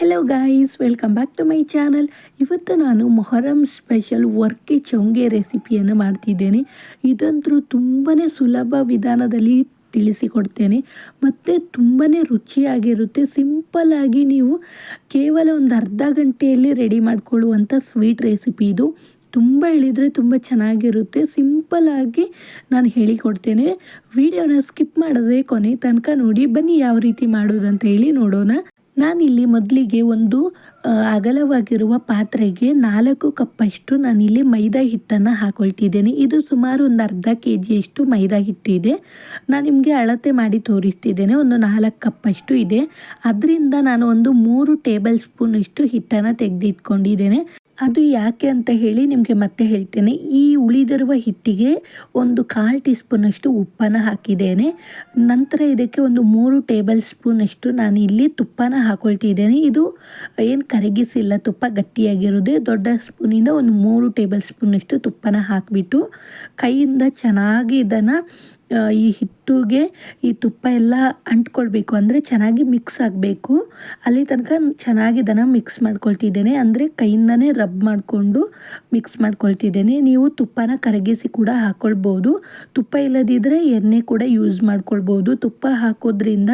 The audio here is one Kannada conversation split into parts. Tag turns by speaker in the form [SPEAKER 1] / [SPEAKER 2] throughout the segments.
[SPEAKER 1] Hello guys welcome back to my channel ಇವತ್ತು ನಾನು ಮೊಹರಂ ಸ್ಪೆಷಲ್ ವರ್ಕಿ ಚೊಂಗೆ ರೆಸಿಪಿಯನ್ನು ಮಾಡ್ತಿದ್ದೇನೆ. ಇದಂತೂ ತುಂಬಾ ಸುಲಭ ವಿಧಾನದಲ್ಲಿ ತಿಳಿಸಿಕೊಡ್ತೇನೆ. ಮತ್ತು ತುಂಬಾ ರುಚಿಯಾಗಿರುತ್ತೆ. ಸಿಂಪಲ್ಲಾಗಿ ನೀವು ಕೇವಲ ಒಂದು ಅರ್ಧ ಗಂಟೆಯಲ್ಲಿ ರೆಡಿ ಮಾಡಿಕೊಳ್ಳುವಂಥ ಸ್ವೀಟ್ ರೆಸಿಪಿ ಇದು. ತುಂಬ ಹೇಳಿದರೆ ತುಂಬ ಚೆನ್ನಾಗಿರುತ್ತೆ. ಸಿಂಪಲ್ಲಾಗಿ ನಾನು ಹೇಳಿಕೊಡ್ತೇನೆ. ವಿಡಿಯೋನ ಸ್ಕಿಪ್ ಮಾಡದೆ ಕೊನೆ ತನಕ ನೋಡಿ, ಬನ್ನಿ ಯಾವ ರೀತಿ ಮಾಡೋದಂತ ಹೇಳಿ ನೋಡೋಣ. ನಾನಿಲ್ಲಿ ಮೊದಲಿಗೆ ಒಂದು ಅಗಲವಾಗಿರುವ ಪಾತ್ರೆಗೆ ನಾಲ್ಕು ಕಪ್ಪಷ್ಟು ನಾನಿಲ್ಲಿ ಮೈದಾ ಹಿಟ್ಟನ್ನು ಹಾಕೊಳ್ತಿದ್ದೇನೆ. ಇದು ಸುಮಾರು ಒಂದು ಅರ್ಧ ಕೆ ಜಿಯಷ್ಟು ಮೈದಾ ಹಿಟ್ಟಿದೆ ನಾನು ನಿಮಗೆ ಅಳತೆ ಮಾಡಿ ತೋರಿಸ್ತಿದ್ದೇನೆ. ಒಂದು ನಾಲ್ಕು ಕಪ್ಪಷ್ಟು ಇದೆ. ಅದರಿಂದ ನಾನು ಒಂದು ಮೂರು ಟೇಬಲ್ ಸ್ಪೂನಷ್ಟು ಹಿಟ್ಟನ್ನು ತೆಗೆದಿಟ್ಕೊಂಡಿದ್ದೇನೆ. ಅದು ಯಾಕೆ ಅಂತ ಹೇಳಿ ನಿಮಗೆ ಮತ್ತೆ ಹೇಳ್ತೇನೆ. ಈ ಉಳಿದಿರುವ ಹಿಟ್ಟಿಗೆ ಒಂದು ಕಾಲು ಟೀ ಸ್ಪೂನಷ್ಟು ಉಪ್ಪನ್ನು ಹಾಕಿದ್ದೇನೆ. ನಂತರ ಇದಕ್ಕೆ ಒಂದು ಮೂರು ಟೇಬಲ್ ಸ್ಪೂನಷ್ಟು ನಾನು ಇಲ್ಲಿ ತುಪ್ಪನ ಹಾಕೊಳ್ತಿದ್ದೇನೆ. ಇದು ಏನು ಕರಗಿಸಿಲ್ಲ, ತುಪ್ಪ ಗಟ್ಟಿಯಾಗಿರೋದೇ ದೊಡ್ಡ ಸ್ಪೂನಿಂದ ಒಂದು ಮೂರು ಟೇಬಲ್ ಸ್ಪೂನಷ್ಟು ತುಪ್ಪನ ಹಾಕಿಬಿಟ್ಟು ಕೈಯಿಂದ ಚೆನ್ನಾಗಿ ಇದನ್ನು ಈ ಹಿಟ್ಟಿಗೆ ಈ ತುಪ್ಪ ಎಲ್ಲ ಅಂಟ್ಕೊಳ್ಬೇಕು. ಅಂದರೆ ಚೆನ್ನಾಗಿ ಮಿಕ್ಸ್ ಆಗಬೇಕು. ಅಲ್ಲಿ ತನಕ ಚೆನ್ನಾಗಿ ಇದನ್ನು ಮಿಕ್ಸ್ ಮಾಡ್ಕೊಳ್ತಿದ್ದೇನೆ. ಅಂದರೆ ಕೈಯಿಂದನೇ ರಬ್ ಮಾಡಿಕೊಂಡು ಮಿಕ್ಸ್ ಮಾಡ್ಕೊಳ್ತಿದ್ದೇನೆ. ನೀವು ತುಪ್ಪನ ಕರಗಿಸಿ ಕೂಡ ಹಾಕ್ಕೊಳ್ಬೋದು ತುಪ್ಪ ಇಲ್ಲದಿದ್ದರೆ ಎಣ್ಣೆ ಕೂಡ ಯೂಸ್ ಮಾಡ್ಕೊಳ್ಬೋದು. ತುಪ್ಪ ಹಾಕೋದ್ರಿಂದ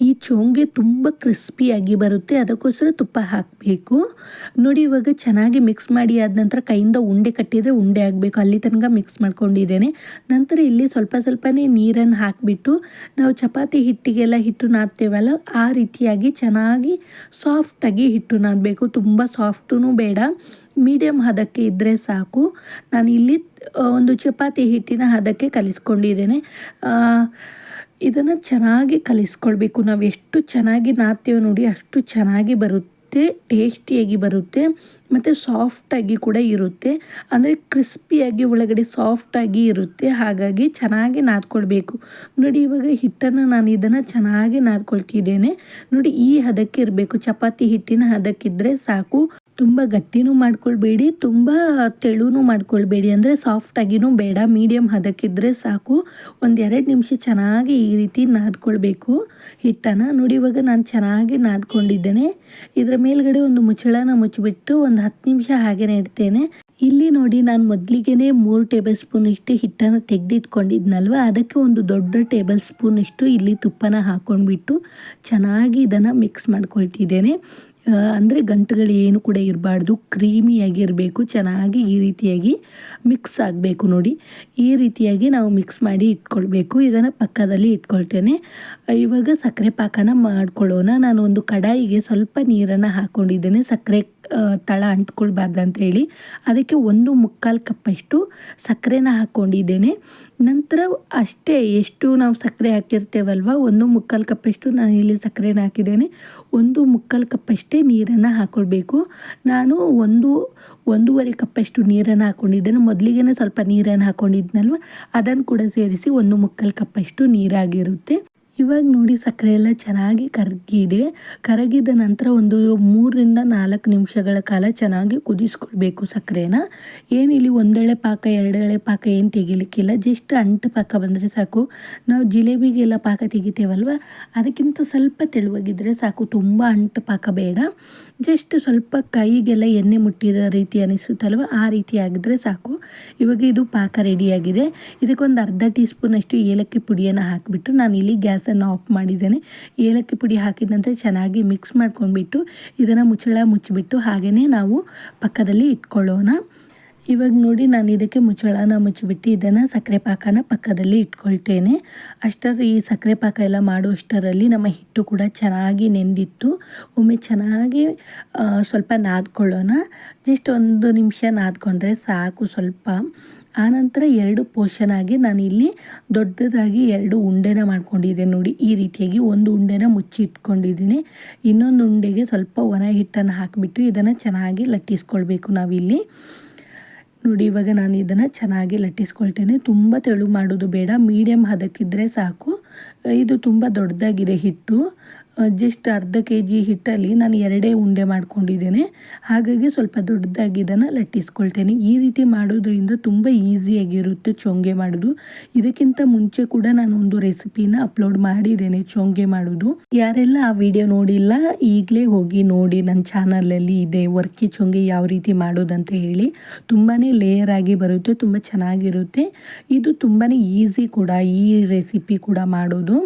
[SPEAKER 1] ಈ ಚೋಂಗೆ ತುಂಬ ಕ್ರಿಸ್ಪಿಯಾಗಿ ಬರುತ್ತೆ. ಅದಕ್ಕೋಸ್ಕರ ತುಪ್ಪ ಹಾಕಬೇಕು. ನೋಡಿ, ಇವಾಗ ಚೆನ್ನಾಗಿ ಮಿಕ್ಸ್ ಮಾಡಿ ಆದ ನಂತರ ಕೈಯಿಂದ ಉಂಡೆ ಕಟ್ಟಿದರೆ ಉಂಡೆ ಆಗಬೇಕು. ಅಲ್ಲಿ ತನಕ ಮಿಕ್ಸ್ ಮಾಡ್ಕೊಂಡಿದ್ದೇನೆ. ನಂತರ ಇಲ್ಲಿ ಸ್ವಲ್ಪ ಸ್ವಲ್ಪನೇ ನೀರನ್ನು ಹಾಕಿಬಿಟ್ಟು ನಾವು ಚಪಾತಿ ಹಿಟ್ಟಿಗೆಲ್ಲ ಹಿಟ್ಟು ನಾದ್ತೇವಲ್ಲ, ಆ ರೀತಿಯಾಗಿ ಚೆನ್ನಾಗಿ ಸಾಫ್ಟಾಗಿ ಹಿಟ್ಟು ನಾದಬೇಕು. ತುಂಬ ಸಾಫ್ಟೂ ಬೇಡ. ಮೀಡಿಯಮ್ ಹದಕ್ಕೆ ಇದ್ದರೆ ಸಾಕು. ನಾನು ಇಲ್ಲಿ ಒಂದು ಚಪಾತಿ ಹಿಟ್ಟಿನ ಹದಕ್ಕೆ ಕಲಿಸ್ಕೊಂಡಿದ್ದೇನೆ. ಇದನ್ನು ಚೆನ್ನಾಗಿ ಕಲಿಸ್ಕೊಳ್ಬೇಕು. ನಾವು ಎಷ್ಟು ಚೆನ್ನಾಗಿ ನಾದ್ತೇವೆ ನೋಡಿ ಅಷ್ಟು ಚೆನ್ನಾಗಿ ಬರುತ್ತೆ, ಟೇಸ್ಟಿಯಾಗಿ ಬರುತ್ತೆ, ಮತ್ತು ಸಾಫ್ಟಾಗಿ ಕೂಡ ಇರುತ್ತೆ. ಅಂದರೆ ಕ್ರಿಸ್ಪಿಯಾಗಿ ಒಳಗಡೆ ಸಾಫ್ಟಾಗಿ ಇರುತ್ತೆ. ಹಾಗಾಗಿ ಚೆನ್ನಾಗಿ ನಾದ್ಕೊಳ್ಬೇಕು. ನೋಡಿ ಇವಾಗ ಹಿಟ್ಟನ್ನು ನಾನು ಇದನ್ನು ಚೆನ್ನಾಗಿ ನಾದ್ಕೊಳ್ತಿದ್ದೇನೆ. ನೋಡಿ ಈ ಹದಕ್ಕೆ ಇರಬೇಕು. ಚಪಾತಿ ಹಿಟ್ಟಿನ ಹದಕ್ಕಿದ್ರೆ ಸಾಕು. ತುಂಬ ಗಟ್ಟಿನೂ ಮಾಡ್ಕೊಳ್ಬೇಡಿ, ತುಂಬ ತೆಳುನೂ ಮಾಡ್ಕೊಳ್ಬೇಡಿ. ಅಂದರೆ ಸಾಫ್ಟಾಗಿನೂ ಬೇಡ ಮೀಡಿಯಮ್ ಹದಕ್ಕಿದ್ರೆ ಸಾಕು. ಒಂದು ಎರಡು ನಿಮಿಷ ಚೆನ್ನಾಗಿ ಈ ರೀತಿ ನಾದ್ಕೊಳ್ಬೇಕು. ಹಿಟ್ಟನ್ನು ನೋಡಿ, ಇವಾಗ ನಾನು ಚೆನ್ನಾಗಿ ನಾದ್ಕೊಂಡಿದ್ದೇನೆ. ಇದರ ಮೇಲ್ಗಡೆ ಒಂದು ಮುಚ್ಚಳನ ಮುಚ್ಚಿಬಿಟ್ಟು ಒಂದು ಹತ್ತು ನಿಮಿಷ ಹಾಗೆ ಇಡ್ತೇನೆ. ಇಲ್ಲಿ ನೋಡಿ, ನಾನು ಮೊದಲಿಗೆ ಮೂರು ಟೇಬಲ್ ಸ್ಪೂನ್ ಇಷ್ಟು ಹಿಟ್ಟನ್ನು ತೆಗೆದಿಟ್ಕೊಂಡಿದ್ನಲ್ವ? ಅದಕ್ಕೆ ಒಂದು ದೊಡ್ಡ ಟೇಬಲ್ ಸ್ಪೂನ್ ಇಷ್ಟು ಇಲ್ಲಿ ತುಪ್ಪನ ಹಾಕ್ಕೊಂಡ್ಬಿಟ್ಟು ಚೆನ್ನಾಗಿ ಇದನ್ನು ಮಿಕ್ಸ್ ಮಾಡ್ಕೊಳ್ತಿದ್ದೇನೆ. ಅಂದರೆ ಗಂಟುಗಳು ಏನು ಕೂಡ ಇರಬಾರ್ದು. ಕ್ರೀಮಿಯಾಗಿರಬೇಕು, ಚೆನ್ನಾಗಿ ಈ ರೀತಿಯಾಗಿ ಮಿಕ್ಸ್ ಆಗಬೇಕು ನೋಡಿ. ಈ ರೀತಿಯಾಗಿ ನಾವು ಮಿಕ್ಸ್ ಮಾಡಿ ಇಟ್ಕೊಳ್ಬೇಕು. ಇದನ್ನು ಪಕ್ಕದಲ್ಲಿ ಇಟ್ಕೊಳ್ತೇನೆ. ಇವಾಗ ಸಕ್ಕರೆ ಪಾಕನ ಮಾಡ್ಕೊಳ್ಳೋಣ. ನಾನು ಒಂದು ಕಡಾಯಿಗೆ ಸ್ವಲ್ಪ ನೀರನ್ನು ಹಾಕ್ಕೊಂಡಿದ್ದೇನೆ ಸಕ್ಕರೆ ತಳ ಅಂಟ್ಕೊಳ್ಬಾರ್ದು ಅಂತ ಹೇಳಿ ಅದಕ್ಕೆ ಒಂದು ಮುಕ್ಕಾಲು ಕಪ್ಪಷ್ಟು ಸಕ್ಕರೆನ ಹಾಕ್ಕೊಂಡಿದ್ದೇನೆ ನಂತರ ಅಷ್ಟೇ ಎಷ್ಟು ನಾವು ಸಕ್ಕರೆ ಹಾಕಿರ್ತೇವಲ್ವ ಒಂದು ಮುಕ್ಕಾಲು ಕಪ್ಪಷ್ಟು ನಾನು ಇಲ್ಲಿ ಸಕ್ಕರೆನ ಹಾಕಿದ್ದೇನೆ. ಒಂದು ಮುಕ್ಕಾಲು ಕಪ್ಪಷ್ಟೇ ನೀರನ್ನು ಹಾಕ್ಕೊಳ್ಬೇಕು ನಾನು ಒಂದು, ಒಂದೂವರೆ ಕಪ್ಪಷ್ಟು ನೀರನ್ನು ಹಾಕ್ಕೊಂಡಿದ್ದೇನೆ ಮೊದಲಿಗೆ ಸ್ವಲ್ಪ ನೀರನ್ನು ಹಾಕ್ಕೊಂಡಿದ್ನಲ್ವ ಅದನ್ನು ಕೂಡ ಸೇರಿಸಿ ಒಂದು ಮುಕ್ಕಾಲು ಕಪ್ಪಷ್ಟು ನೀರಾಗಿರುತ್ತೆ. ಇವಾಗ ನೋಡಿ ಸಕ್ಕರೆ ಎಲ್ಲ ಚೆನ್ನಾಗಿ ಕರಗಿದೆ. ಕರಗಿದ ನಂತರ ಒಂದು ಮೂರರಿಂದ ನಾಲ್ಕು ನಿಮಿಷಗಳ ಕಾಲ ಚೆನ್ನಾಗಿ ಕುದಿಸ್ಕೊಳ್ಬೇಕು ಸಕ್ಕರೆನ. ಏನಿಲ್ಲಿ ಒಂದೆಳೆ ಪಾಕ, ಎರಡೆಳೆ ಪಾಕ ಏನು ತೆಗಿಲಿಕ್ಕಿಲ್ಲ. ಜಸ್ಟ್ ಅಂಟು ಪಾಕ ಬಂದರೆ ಸಾಕು. ನಾವು ಜಿಲೇಬಿಗೆಲ್ಲ ಪಾಕ ತೆಗಿತೇವಲ್ವ? ಅದಕ್ಕಿಂತ ಸ್ವಲ್ಪ ತೆಳುವಾಗಿದ್ದರೆ ಸಾಕು. ತುಂಬ ಅಂಟು ಪಾಕ ಬೇಡ. ಜಸ್ಟ್ ಸ್ವಲ್ಪ ಕೈಗೆಲ್ಲ ಎಣ್ಣೆ ಮುಟ್ಟಿದ ರೀತಿ ಅನಿಸುತ್ತಲ್ವ? ಆ ರೀತಿ ಆಗಿದ್ರೆ ಸಾಕು. ಇವಾಗ ಇದು ಪಾಕ ರೆಡಿಯಾಗಿದೆ ಇದಕ್ಕೊಂದು ಅರ್ಧ ಟೀ ಸ್ಪೂನಷ್ಟು ಏಲಕ್ಕಿ ಪುಡಿಯನ್ನು ಹಾಕಿಬಿಟ್ಟು ನಾನು ಇಲ್ಲಿ ಗ್ಯಾಸನ್ನು ಆಫ್ ಮಾಡಿದ್ದೇನೆ. ಏಲಕ್ಕಿ ಪುಡಿ ಹಾಕಿದ ನಂತರ ಚೆನ್ನಾಗಿ ಮಿಕ್ಸ್ ಮಾಡ್ಕೊಂಡ್ಬಿಟ್ಟು ಇದನ್ನು ಮುಚ್ಚಳ ಮುಚ್ಚಿಬಿಟ್ಟು ಹಾಗೆಯೇ ನಾವು ಪಕ್ಕದಲ್ಲಿ ಇಟ್ಕೊಳ್ಳೋಣ. ಇವಾಗ ನೋಡಿ ನಾನು ಇದಕ್ಕೆ ಮುಚ್ಚಳನ ಮುಚ್ಚಿಬಿಟ್ಟು ಇದನ್ನು ಸಕ್ಕರೆ ಪಾಕನ ಪಕ್ಕದಲ್ಲಿ ಇಟ್ಕೊಳ್ತೇನೆ. ಅಷ್ಟರ ಈ ಸಕ್ಕರೆ ಪಾಕ ಎಲ್ಲ ಮಾಡುವಷ್ಟರಲ್ಲಿ ನಮ್ಮ ಹಿಟ್ಟು ಕೂಡ ಚೆನ್ನಾಗಿ ನೆಂದಿತ್ತು. ಒಮ್ಮೆ ಚೆನ್ನಾಗಿ ಸ್ವಲ್ಪ ನಾದ್ಕೊಳ್ಳೋಣ. ಜಸ್ಟ್ ಒಂದು ನಿಮಿಷ ನಾದ್ಕೊಂಡ್ರೆ ಸಾಕು ಸ್ವಲ್ಪ. ಆನಂತರ ಎರಡು ಪೋರ್ಷನ್ ಆಗಿ ನಾನು ಇಲ್ಲಿ ದೊಡ್ಡದಾಗಿ ಎರಡು ಉಂಡೆನ ಮಾಡ್ಕೊಂಡಿದ್ದೇನೆ ನೋಡಿ. ಈ ರೀತಿಯಾಗಿ ಒಂದು ಉಂಡೆನ ಮುಚ್ಚಿ ಇಟ್ಕೊಂಡಿದ್ದೀನಿ. ಇನ್ನೊಂದು ಉಂಡೆಗೆ ಸ್ವಲ್ಪ ಒಣ ಹಿಟ್ಟನ್ನು ಹಾಕಿಬಿಟ್ಟು ಇದನ್ನು ಚೆನ್ನಾಗಿ ಲಟ್ಟಿಸ್ಕೊಳ್ಬೇಕು ನಾವಿಲ್ಲಿ. ನೋಡಿ, ಇವಾಗ ನಾನು ಇದನ್ನು ಚೆನ್ನಾಗಿ ಲಟ್ಟಿಸ್ಕೊಳ್ತೇನೆ. ತುಂಬ ತೆಳು ಮಾಡೋದು ಬೇಡ. ಮೀಡಿಯಮ್ ಹದಕ್ಕಿದ್ರೆ ಸಾಕು. ಇದು ತುಂಬ ದೊಡ್ಡದಾಗಿದೆ ಹಿಟ್ಟು. ಜಸ್ಟ್ ಅರ್ಧ ಕೆ ಜಿ ಹಿಟ್ಟಲ್ಲಿ ನಾನು ಎರಡೇ ಉಂಡೆ ಮಾಡ್ಕೊಂಡಿದ್ದೇನೆ. ಹಾಗಾಗಿ ಸ್ವಲ್ಪ ದೊಡ್ಡದಾಗಿ ಇದನ್ನು ಲಟ್ಟಿಸ್ಕೊಳ್ತೇನೆ. ಈ ರೀತಿ ಮಾಡೋದ್ರಿಂದ ತುಂಬ ಈಸಿಯಾಗಿರುತ್ತೆ ಚೊಂಗೆ ಮಾಡೋದು. ಇದಕ್ಕಿಂತ ಮುಂಚೆ ಕೂಡ ನಾನು ಒಂದು ರೆಸಿಪಿನ ಅಪ್ಲೋಡ್ ಮಾಡಿದ್ದೇನೆ ಚೊಂಗೆ ಮಾಡೋದು. ಯಾರೆಲ್ಲ ಆ ವಿಡಿಯೋ ನೋಡಿಲ್ಲ, ಈಗಲೇ ಹೋಗಿ ನೋಡಿ. ನನ್ನ ಚಾನಲಲ್ಲಿ ಇದೆ, ವರ್ಕಿ ಚೊಂಗೆ ಯಾವ ರೀತಿ ಮಾಡೋದಂತ ಹೇಳಿ. ತುಂಬಾ ಲೇಯರ್ ಆಗಿ ಬರುತ್ತೆ, ತುಂಬ ಚೆನ್ನಾಗಿರುತ್ತೆ. ಇದು ತುಂಬಾ ಈಸಿ ಕೂಡ ಈ ರೆಸಿಪಿ ಕೂಡ ಮಾಡೋದು.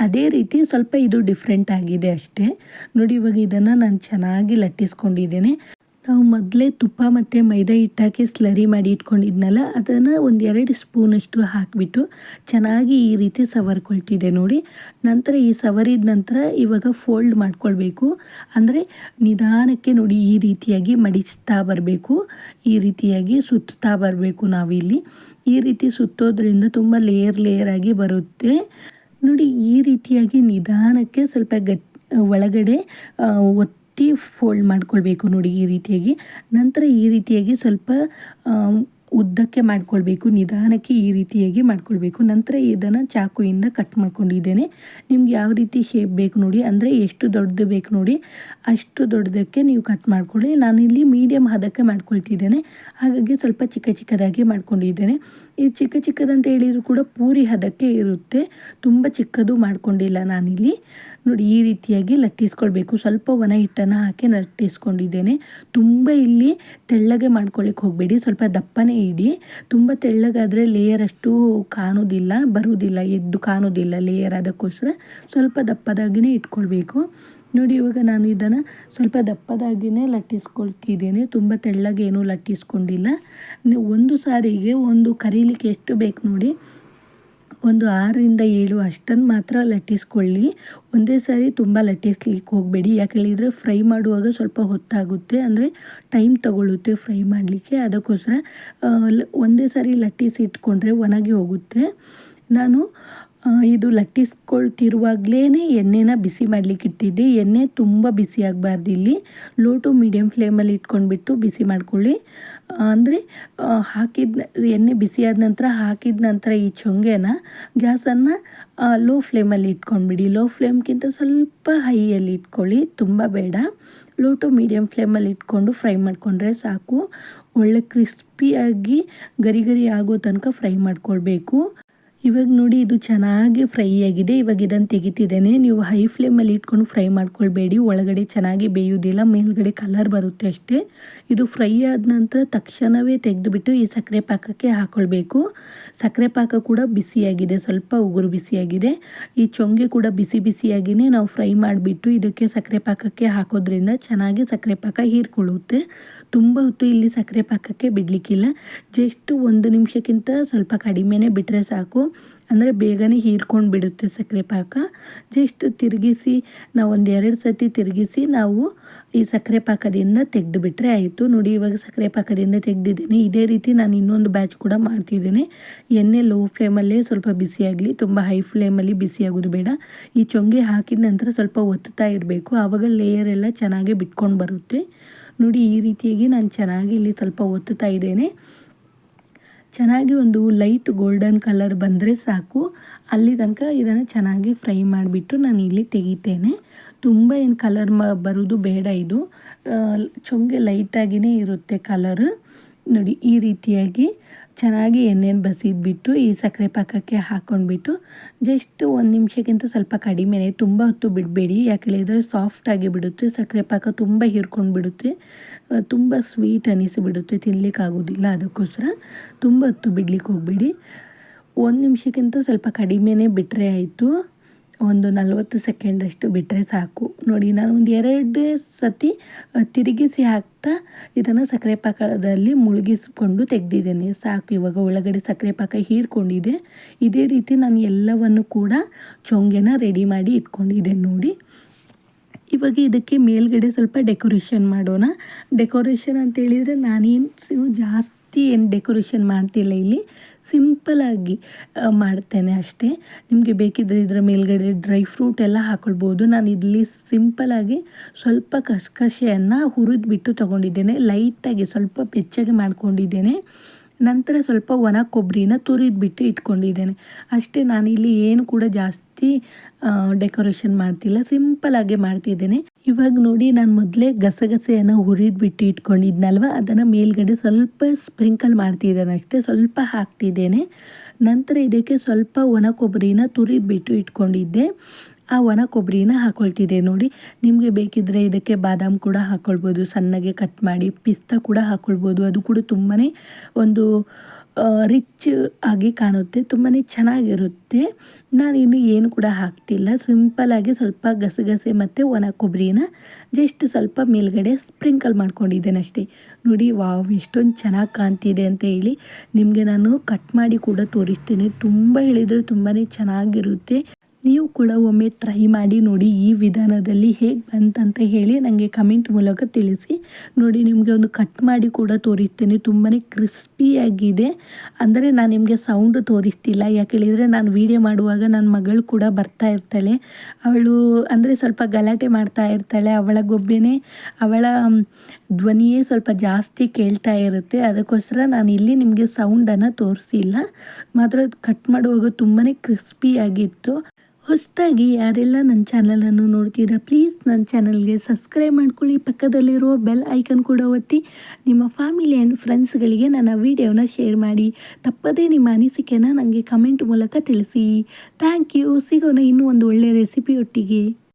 [SPEAKER 1] ಅದೇ ರೀತಿ ಸ್ವಲ್ಪ ಇದು ಡಿಫ್ರೆಂಟ್ ಆಗಿದೆ ಅಷ್ಟೇ. ನೋಡಿ, ಇವಾಗ ಇದನ್ನು ನಾನು ಚೆನ್ನಾಗಿ ಲಟ್ಟಿಸ್ಕೊಂಡಿದ್ದೇನೆ. ನಾವು ಮೊದಲೇ ತುಪ್ಪ ಮತ್ತು ಮೈದಾ ಹಿಟ್ಟಾಕಿ ಸ್ಲರಿ ಮಾಡಿ ಇಟ್ಕೊಂಡಿದ್ನಲ್ಲ, ಅದನ್ನು ಒಂದು ಎರಡು ಸ್ಪೂನಷ್ಟು ಹಾಕಿಬಿಟ್ಟು ಚೆನ್ನಾಗಿ ಈ ರೀತಿ ಸವರ್ಕೊಳ್ತಿದೆ ನೋಡಿ. ನಂತರ ಈ ಸವರಿದ ನಂತರ ಇವಾಗ ಫೋಲ್ಡ್ ಮಾಡ್ಕೊಳ್ಬೇಕು. ಅಂದರೆ ನಿಧಾನಕ್ಕೆ ನೋಡಿ ಈ ರೀತಿಯಾಗಿ ಮಡಿಸ್ತಾ ಬರಬೇಕು. ಈ ರೀತಿಯಾಗಿ ಸುತ್ತಾ ಬರಬೇಕು ನಾವಿಲ್ಲಿ. ಈ ರೀತಿ ಸುತ್ತೋದ್ರಿಂದ ತುಂಬ ಲೇಯರ್ ಲೇಯರ್ ಆಗಿ ಬರುತ್ತೆ. ನೋಡಿ, ಈ ರೀತಿಯಾಗಿ ನಿಧಾನಕ್ಕೆ ಸ್ವಲ್ಪ ಗಟ್, ಒಳಗಡೆ ಒತ್ತಿ ಫೋಲ್ಡ್ ಮಾಡ್ಕೊಳ್ಬೇಕು ನೋಡಿ ಈ ರೀತಿಯಾಗಿ. ನಂತರ ಈ ರೀತಿಯಾಗಿ ಸ್ವಲ್ಪ ಉದ್ದಕ್ಕೆ ಮಾಡ್ಕೊಳ್ಬೇಕು, ನಿಧಾನಕ್ಕೆ ಈ ರೀತಿಯಾಗಿ ಮಾಡ್ಕೊಳ್ಬೇಕು. ನಂತರ ಇದನ್ನು ಚಾಕುವಿಂದ ಕಟ್ ಮಾಡ್ಕೊಂಡಿದ್ದೇನೆ. ನಿಮ್ಗೆ ಯಾವ ರೀತಿ ಶೇಪ್ ಬೇಕು ನೋಡಿ, ಅಂದರೆ ಎಷ್ಟು ದೊಡ್ಡದು ಬೇಕು ನೋಡಿ, ಅಷ್ಟು ದೊಡ್ಡದಕ್ಕೆ ನೀವು ಕಟ್ ಮಾಡ್ಕೊಳ್ಳಿ. ನಾನಿಲ್ಲಿ ಮೀಡಿಯಮ್ ಹದಕ್ಕೆ ಮಾಡ್ಕೊಳ್ತಿದ್ದೇನೆ. ಹಾಗಾಗಿ ಸ್ವಲ್ಪ ಚಿಕ್ಕ ಚಿಕ್ಕದಾಗಿ ಮಾಡ್ಕೊಂಡಿದ್ದೇನೆ. ಈ ಚಿಕ್ಕ ಚಿಕ್ಕದಂತ ಹೇಳಿದರೂ ಕೂಡ ಪೂರಿ ಹದಕ್ಕೆ ಇರುತ್ತೆ. ತುಂಬ ಚಿಕ್ಕದು ಮಾಡ್ಕೊಂಡಿಲ್ಲ ನಾನಿಲ್ಲಿ. ನೋಡಿ, ಈ ರೀತಿಯಾಗಿ ಲಟ್ಟಿಸ್ಕೊಳ್ಬೇಕು. ಸ್ವಲ್ಪ ಒಣ ಹಿಟ್ಟನ್ನು ಹಾಕಿ ಲಟ್ಟಿಸ್ಕೊಂಡಿದ್ದೇನೆ. ತುಂಬ ಇಲ್ಲಿ ತೆಳ್ಳಗೆ ಮಾಡ್ಕೊಳ್ಳಿಕ್ಕೆ ಹೋಗಬೇಡಿ. ಸ್ವಲ್ಪ ದಪ್ಪನೇ ಇಡಿ. ತುಂಬ ತೆಳ್ಳಗಾದರೆ ಲೇಯರ್ ಅಷ್ಟು ಕಾಣೋದಿಲ್ಲ ಬರುವುದಿಲ್ಲ ಎದ್ದು ಕಾಣೋದಿಲ್ಲ ಲೇಯರ್ ಅದಕ್ಕೋಸ್ಕರ. ಸ್ವಲ್ಪ ದಪ್ಪದಾಗಿಯೇ ಇಟ್ಕೊಳ್ಬೇಕು. ನೋಡಿ ಇವಾಗ ನಾನು ಇದನ್ನು ಸ್ವಲ್ಪ ದಪ್ಪದಾಗಿಯೇ ಲಟ್ಟಿಸ್ಕೊಳ್ತಿದ್ದೇನೆ. ತುಂಬ ತೆಳ್ಳಗೆ ಏನೂ ಲಟ್ಟಿಸ್ಕೊಂಡಿಲ್ಲ. ಒಂದು ಸಾರಿಗೆ ಒಂದು ಕರೀಲಿಕ್ಕೆ ಎಷ್ಟು ಬೇಕು ನೋಡಿ, ಒಂದು ಆರರಿಂದ ಏಳು ಅಷ್ಟನ್ನು ಮಾತ್ರ ಲಟ್ಟಿಸ್ಕೊಳ್ಳಿ. ಒಂದೇ ಸಾರಿ ತುಂಬ ಲಟ್ಟಿಸ್ಲಿಕ್ಕೆ ಹೋಗಬೇಡಿ. ಯಾಕೆ ಹೇಳಿದರೆ ಫ್ರೈ ಮಾಡುವಾಗ ಸ್ವಲ್ಪ ಹೊತ್ತಾಗುತ್ತೆ, ಅಂದರೆ ಟೈಮ್ ತಗೊಳ್ಳುತ್ತೆ ಫ್ರೈ ಮಾಡಲಿಕ್ಕೆ. ಅದಕ್ಕೋಸ್ಕರ ಒಂದೇ ಸಾರಿ ಲಟ್ಟಿಸಿ ಇಟ್ಕೊಂಡ್ರೆ ಒಣಗಿ ಹೋಗುತ್ತೆ. ನಾನು ಇದು ಲಟ್ಟಿಸ್ಕೊಳ್ತಿರುವಾಗಲೇ ಎಣ್ಣೆನ ಬಿಸಿ ಮಾಡಲಿಕ್ಕೆ ಇಟ್ಟಿದ್ದೆ. ಎಣ್ಣೆ ತುಂಬ ಬಿಸಿ ಆಗಬಾರ್ದು ಇಲ್ಲಿ. ಲೋ ಟು ಮೀಡಿಯಮ್ ಫ್ಲೇಮಲ್ಲಿ ಇಟ್ಕೊಂಡ್ಬಿಟ್ಟು ಬಿಸಿ ಮಾಡ್ಕೊಳ್ಳಿ. ಅಂದರೆ ಹಾಕಿದ ಎಣ್ಣೆ ಬಿಸಿಯಾದ ನಂತರ, ಹಾಕಿದ ನಂತರ ಈ ಚೊಂಗೆನ, ಗ್ಯಾಸನ್ನು ಲೋ ಫ್ಲೇಮಲ್ಲಿ ಇಟ್ಕೊಂಡ್ಬಿಡಿ. ಲೋ ಫ್ಲೇಮ್ಗಿಂತ ಸ್ವಲ್ಪ ಹೈಯಲ್ಲಿ ಇಟ್ಕೊಳ್ಳಿ. ತುಂಬ ಬೇಡ. ಲೋ ಟು ಮೀಡಿಯಮ್ ಫ್ಲೇಮಲ್ಲಿ ಇಟ್ಕೊಂಡು ಫ್ರೈ ಮಾಡಿಕೊಂಡ್ರೆ ಸಾಕು. ಒಳ್ಳೆ ಕ್ರಿಸ್ಪಿಯಾಗಿ ಗರಿ ಗರಿ ಆಗೋ ತನಕ ಫ್ರೈ ಮಾಡ್ಕೊಳ್ಬೇಕು. ಇವಾಗ ನೋಡಿ ಇದು ಚೆನ್ನಾಗಿ ಫ್ರೈ ಆಗಿದೆ. ಇವಾಗ ಇದನ್ನು ತೆಗಿತಿದ್ದೇನೆ. ನೀವು ಹೈ ಫ್ಲೇಮಲ್ಲಿ ಇಟ್ಕೊಂಡು ಫ್ರೈ ಮಾಡ್ಕೊಳ್ಬೇಡಿ. ಒಳಗಡೆ ಚೆನ್ನಾಗಿ ಬೇಯುವುದಿಲ್ಲ. ಮೇಲ್ಗಡೆ ಕಲರ್ ಬರುತ್ತೆ ಅಷ್ಟೇ. ಇದು ಫ್ರೈ ಆದ ನಂತರ ತಕ್ಷಣವೇ ತೆಗೆದುಬಿಟ್ಟು ಈ ಸಕ್ಕರೆ ಪಾಕಕ್ಕೆ ಹಾಕ್ಕೊಳ್ಬೇಕು ಸಕ್ಕರೆ ಪಾಕ ಕೂಡ ಬಿಸಿಯಾಗಿದೆ. ಸ್ವಲ್ಪ ಉಗುರು ಬಿಸಿಯಾಗಿದೆ. ಈ ಚೊಂಗೆ ಕೂಡ ಬಿಸಿ ಬಿಸಿಯಾಗಿಯೇ ನಾವು ಫ್ರೈ ಮಾಡಿಬಿಟ್ಟು ಇದಕ್ಕೆ ಸಕ್ಕರೆ ಪಾಕಕ್ಕೆ ಹಾಕೋದ್ರಿಂದ ಚೆನ್ನಾಗಿ ಸಕ್ಕರೆ ಪಾಕ ಹೀರ್ಕೊಳ್ಳುತ್ತೆ. ತುಂಬ ಹೊತ್ತು ಇಲ್ಲಿ ಸಕ್ಕರೆ ಪಾಕಕ್ಕೆ ಬಿಡಲಿಕ್ಕಿಲ್ಲ. ಜಸ್ಟ್ ಒಂದು ನಿಮಿಷಕ್ಕಿಂತ ಸ್ವಲ್ಪ ಕಡಿಮೆನೇ ಬಿಟ್ಟರೆ ಸಾಕು. ಅಂದರೆ ಬೇಗನೆ ಹೀರ್ಕೊಂಡು ಬಿಡುತ್ತೆ ಸಕ್ಕರೆ ಪಾಕ. ಜಸ್ಟ್ ತಿರುಗಿಸಿ ನಾವು ಒಂದು ಎರಡು ಸತಿ ತಿರುಗಿಸಿ ನಾವು ಈ ಸಕ್ಕರೆ ಪಾಕದಿಂದ ತೆಗೆದು ಬಿಟ್ಟರೆ ಆಯಿತು. ನೋಡಿ ಇವಾಗ ಸಕ್ಕರೆ ಪಾಕದಿಂದ ತೆಗೆದಿದ್ದೀನಿ. ಇದೇ ರೀತಿ ನಾನು ಇನ್ನೊಂದು ಬ್ಯಾಚ್ ಕೂಡ ಮಾಡ್ತಿದ್ದೀನಿ. ಎಣ್ಣೆ ಲೋ ಫ್ಲೇಮಲ್ಲೇ ಸ್ವಲ್ಪ ಬಿಸಿಯಾಗಲಿ ತುಂಬ ಹೈ ಫ್ಲೇಮಲ್ಲಿ ಬಿಸಿಯಾಗೋದು ಬೇಡ. ಈ ಚೊಂಗೆ ಹಾಕಿದ ನಂತರ ಸ್ವಲ್ಪ ಒತ್ತುತ್ತಾ ಇರಬೇಕು. ಆವಾಗ ಲೇಯರ್ ಎಲ್ಲ ಚೆನ್ನಾಗಿ ಬಿಟ್ಕೊಂಡು ಬರುತ್ತೆ. ನೋಡಿ ಈ ರೀತಿಯಾಗಿ ನಾನು ಚೆನ್ನಾಗಿ ಇಲ್ಲಿ ಸ್ವಲ್ಪ ಒತ್ತುತ್ತಾ ಇದ್ದೇನೆ. ಚೆನ್ನಾಗಿ ಒಂದು ಲೈಟ್ ಗೋಲ್ಡನ್ ಕಲರ್ ಬಂದರೆ ಸಾಕು. ಅಲ್ಲಿ ತನಕ ಇದನ್ನು ಚೆನ್ನಾಗಿ ಫ್ರೈ ಮಾಡಿಬಿಟ್ಟು ನಾನು ಇಲ್ಲಿ ತೆಗಿತೇನೆ. ತುಂಬ ಏನು ಕಲರ್ ಮ ಬರೋದು ಬೇಡ ಇದು. ಚೊಂಗೆ ಲೈಟಾಗಿಯೇ ಇರುತ್ತೆ ಕಲರ್ ನೋಡಿ, ಈ ರೀತಿಯಾಗಿ. ಚೆನ್ನಾಗಿ ಎಣ್ಣೆನ ಬಸಿದ್ಬಿಟ್ಟು, ಈ ಸಕ್ಕರೆ ಪಾಕಕ್ಕೆ ಹಾಕ್ಕೊಂಡ್ಬಿಟ್ಟು ಜಸ್ಟ್ ಒಂದು ನಿಮಿಷಕ್ಕಿಂತ ಸ್ವಲ್ಪ ಕಡಿಮೆನೆ, ತುಂಬ ಹೊತ್ತು ಬಿಡಬೇಡಿ. ಯಾಕೆ ಹೇಳಿದರೆ ಸಾಫ್ಟಾಗಿ ಬಿಡುತ್ತೆ, ಸಕ್ಕರೆ ಪಾಕ ತುಂಬ ಹೀರ್ಕೊಂಡು ಬಿಡುತ್ತೆ ತುಂಬ ಸ್ವೀಟ್ ಅನಿಸಿಬಿಡುತ್ತೆ ತಿನ್ನಲಿಕ್ಕಾಗೋದಿಲ್ಲ ಅದಕ್ಕೋಸ್ಕರ. ತುಂಬ ಹೊತ್ತು ಬಿಡ್ಲಿಕ್ಕೆ ಹೋಗಬೇಡಿ. ಒಂದು ನಿಮಿಷಕ್ಕಿಂತ ಸ್ವಲ್ಪ ಕಡಿಮೆನೇ ಬಿಟ್ಟರೆ ಆಯಿತು. ಒಂದು ನಲ್ವತ್ತು ಸೆಕೆಂಡಷ್ಟು ಬಿಟ್ಟರೆ ಸಾಕು. ನೋಡಿ, ನಾನು ಒಂದು ಎರಡೇ ಸತಿ ತಿರುಗಿಸಿ ಹಾಕ್ತಾ ಇದನ್ನು ಸಕ್ಕರೆ ಪಾಕದಲ್ಲಿ ಮುಳುಗಿಸ್ಕೊಂಡು ತೆಗೆದಿದ್ದೇನೆ. ಸಾಕು, ಇವಾಗ ಒಳಗಡೆ ಸಕ್ಕರೆ ಪಾಕ ಹೀರ್ಕೊಂಡಿದೆ. ಇದೇ ರೀತಿ ನಾನು ಎಲ್ಲವನ್ನು ಕೂಡ ಚೊಂಗೆನ ರೆಡಿ ಮಾಡಿ ಇಟ್ಕೊಂಡಿದ್ದೇನೆ ನೋಡಿ. ಇವಾಗ ಇದಕ್ಕೆ ಮೇಲ್ಗಡೆ ಸ್ವಲ್ಪ ಡೆಕೋರೇಷನ್ ಮಾಡೋಣ. ಡೆಕೋರೇಷನ್ ಅಂತೇಳಿದರೆ ನಾನೇನು ಜಾಸ್ತಿ ಏನು ಡೆಕೋರೇಷನ್ ಮಾಡ್ತಿಲ್ಲ ಇಲ್ಲಿ. ಸಿಂಪಲಾಗಿ ಮಾಡ್ತೇನೆ ಅಷ್ಟೇ. ನಿಮಗೆ ಬೇಕಿದ್ದರೆ ಇದರ ಮೇಲ್ಗಡೆ ಡ್ರೈ ಫ್ರೂಟ್ ಎಲ್ಲ ಹಾಕೊಳ್ಬೋದು. ನಾನು ಇಲ್ಲಿ ಸಿಂಪಲಾಗಿ ಸ್ವಲ್ಪ ಕಸಕಸೆಯನ್ನು ಹುರಿದ್ಬಿಟ್ಟು ತೊಗೊಂಡಿದ್ದೇನೆ. ಲೈಟಾಗಿ ಸ್ವಲ್ಪ ಬೆಚ್ಚಗೆ ಮಾಡ್ಕೊಂಡಿದ್ದೇನೆ. ನಂತರ ಸ್ವಲ್ಪ ಒಣ ಕೊಬ್ಬರಿನ ತುರಿದ್ಬಿಟ್ಟು ಇಟ್ಕೊಂಡಿದ್ದೇನೆ. ಅಷ್ಟೇ ನಾನಿಲ್ಲಿ ಏನು ಕೂಡ ಜಾಸ್ತಿ ಡೆಕೋರೇಷನ್ ಮಾಡ್ತಿಲ್ಲ. ಸಿಂಪಲಾಗೆ ಮಾಡ್ತಿದ್ದೇನೆ. ಇವಾಗ ನೋಡಿ ನಾನು ಮೊದಲೇ ಗಸಗಸೆಯನ್ನು ಹುರಿದ್ಬಿಟ್ಟು ಇಟ್ಕೊಂಡಿದ್ನಲ್ವ? ಅದನ್ನು ಮೇಲ್ಗಡೆ ಸ್ವಲ್ಪ ಸ್ಪ್ರಿಂಕಲ್ ಮಾಡ್ತಿದ್ದೇನೆ ಅಷ್ಟೇ. ಸ್ವಲ್ಪ ಹಾಕ್ತಿದ್ದೇನೆ. ನಂತರ ಇದಕ್ಕೆ ಸ್ವಲ್ಪ ಒಣ ಕೊಬ್ಬರಿನ ತುರಿದ್ಬಿಟ್ಟು ಇಟ್ಕೊಂಡಿದ್ದೆ. ಆ ಒಣ ಕೊಬ್ಬರಿನ ಹಾಕ್ಕೊಳ್ತಿದ್ದೆ ನೋಡಿ. ನಿಮಗೆ ಬೇಕಿದ್ದರೆ ಇದಕ್ಕೆ ಬಾದಾಮ್ ಕೂಡ ಹಾಕ್ಕೊಳ್ಬೋದು ಸಣ್ಣಗೆ ಕಟ್ ಮಾಡಿ ಪಿಸ್ತಾ ಕೂಡ ಹಾಕ್ಕೊಳ್ಬೋದು ಅದು ಕೂಡ ತುಂಬಾ ಒಂದು ರಿಚ್ ಆಗಿ ಕಾಣುತ್ತೆ ತುಂಬಾ ಚೆನ್ನಾಗಿರುತ್ತೆ. ನಾನು ಇನ್ನು ಏನು ಕೂಡ ಹಾಕ್ತಿಲ್ಲ. ಸಿಂಪಲಾಗಿ ಸ್ವಲ್ಪ ಗಸಗಸೆ ಮತ್ತು ಒಣ ಕೊಬ್ಬರಿನ ಜಸ್ಟ್ ಸ್ವಲ್ಪ ಮೇಲ್ಗಡೆ ಸ್ಪ್ರಿಂಕಲ್ ಮಾಡ್ಕೊಂಡಿದ್ದೇನೆ ಅಷ್ಟೇ. ನೋಡಿ, ವಾವ್, ಎಷ್ಟೊಂದು ಚೆನ್ನಾಗಿ ಕಾಣ್ತಿದೆ ಅಂತ ಹೇಳಿ ನಿಮಗೆ ನಾನು ಕಟ್ ಮಾಡಿ ಕೂಡ ತೋರಿಸ್ತೀನಿ. ತುಂಬ ಹೇಳಿದರೆ ತುಂಬಾ ಚೆನ್ನಾಗಿರುತ್ತೆ. ನೀವು ಕೂಡ ಒಮ್ಮೆ ಟ್ರೈ ಮಾಡಿ ನೋಡಿ ಈ ವಿಧಾನದಲ್ಲಿ ಹೇಗೆ ಬಂತಂತ ಹೇಳಿ ನನಗೆ ಕಮೆಂಟ್ ಮೂಲಕ ತಿಳಿಸಿ. ನೋಡಿ ನಿಮಗೆ ಒಂದು ಕಟ್ ಮಾಡಿ ಕೂಡ ತೋರಿಸ್ತೀನಿ. ತುಂಬಾ ಕ್ರಿಸ್ಪಿಯಾಗಿದೆ ಅಂದರೆ ನಾನು ನಿಮಗೆ ಸೌಂಡ್ ತೋರಿಸ್ತಿಲ್ಲ. ಯಾಕೆ ಹೇಳಿದರೆ ನಾನು ವೀಡಿಯೋ ಮಾಡುವಾಗ ನನ್ನ ಮಗಳು ಕೂಡ ಬರ್ತಾ ಇರ್ತಾಳೆ. ಅವಳು ಅಂದರೆ ಸ್ವಲ್ಪ ಗಲಾಟೆ ಮಾಡ್ತಾ ಇರ್ತಾಳೆ. ಅವಳ ಗೊಬ್ಬೆನೇ, ಅವಳ ಧ್ವನಿಯೇ ಸ್ವಲ್ಪ ಜಾಸ್ತಿ ಕೇಳ್ತಾ ಇರುತ್ತೆ. ಅದಕ್ಕೋಸ್ಕರ ನಾನು ಇಲ್ಲಿ ನಿಮಗೆ ಸೌಂಡನ್ನು ತೋರಿಸಿಲ್ಲ. ಮಾತ್ರ ಕಟ್ ಮಾಡುವಾಗ ತುಂಬಾ ಕ್ರಿಸ್ಪಿಯಾಗಿತ್ತು ಹೊಸದಾಗಿ ಯಾರೆಲ್ಲ ನನ್ನ ಚಾನಲನ್ನು ನೋಡ್ತೀರಾ ಪ್ಲೀಸ್ ನನ್ನ ಚಾನಲ್ಗೆ ಸಬ್ಸ್ಕ್ರೈಬ್ ಮಾಡ್ಕೊಳ್ಳಿ. ಪಕ್ಕದಲ್ಲಿರುವ ಬೆಲ್ ಐಕನ್ ಕೂಡ ಒತ್ತಿ. ನಿಮ್ಮ ಫ್ಯಾಮಿಲಿ ಆ್ಯಂಡ್ ಫ್ರೆಂಡ್ಸ್ಗಳಿಗೆ ನನ್ನ ವಿಡಿಯೋನ ಶೇರ್ ಮಾಡಿ. ತಪ್ಪದೇ ನಿಮ್ಮ ಅನಿಸಿಕೆನ ನನಗೆ ಕಮೆಂಟ್ ಮೂಲಕ ತಿಳಿಸಿ. ಥ್ಯಾಂಕ್ ಯು ಸಿಗೋಣ ಇನ್ನೂ ಒಂದು ಒಳ್ಳೆಯ ರೆಸಿಪಿ ಒಟ್ಟಿಗೆ.